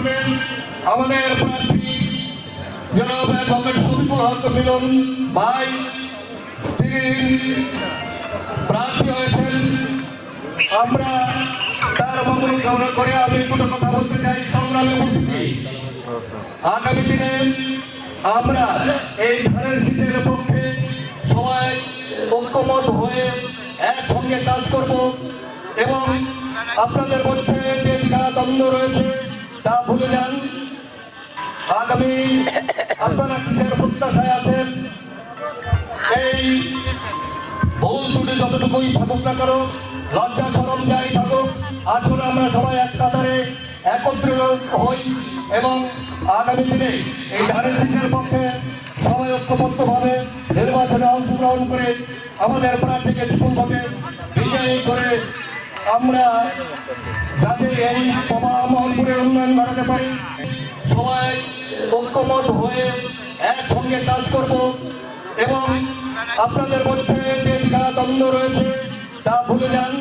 করবেন আমাদের প্রার্থী জনাব অ্যাডভোকেট শফিকুল হক মিলন ভাই, তিনি প্রার্থী হয়েছেন। আমরা তার মঙ্গল কামনা করে আমি দুটো কথা বলতে চাই। সংগ্রামে উপস্থিতি, আগামী দিনে আমরা এই ধানের শীতের পক্ষে সবাই ঐক্যমত হয়ে একসঙ্গে কাজ করব এবং আপনাদের মধ্যে যে দ্বন্দ্ব রয়েছে তা ভুলে যান। আগামী আপনারা কিসের প্রত্যাশায় এই ভুল ত্রুটি যতটুকুই থাকুক না কেন, লজ্জা সরম যাই থাকুক, আসুন আমরা সবাই এক কাতারে একত্রিত হই এবং আগামী দিনে এই ধানের শীতের পক্ষে সবাই ঐক্যবদ্ধভাবে নির্বাচনে অংশগ্রহণ করে আমাদের প্রার্থীকে করে আমরা যাতে এই মহানপুরের উন্নয়ন ঘটাতে পারি। সবাই ঐক্যমত হয়ে একসঙ্গে কাজ করব এবং আপনাদের মধ্যে যে দ্বন্দ্ব রয়েছে তা ভুলে যান।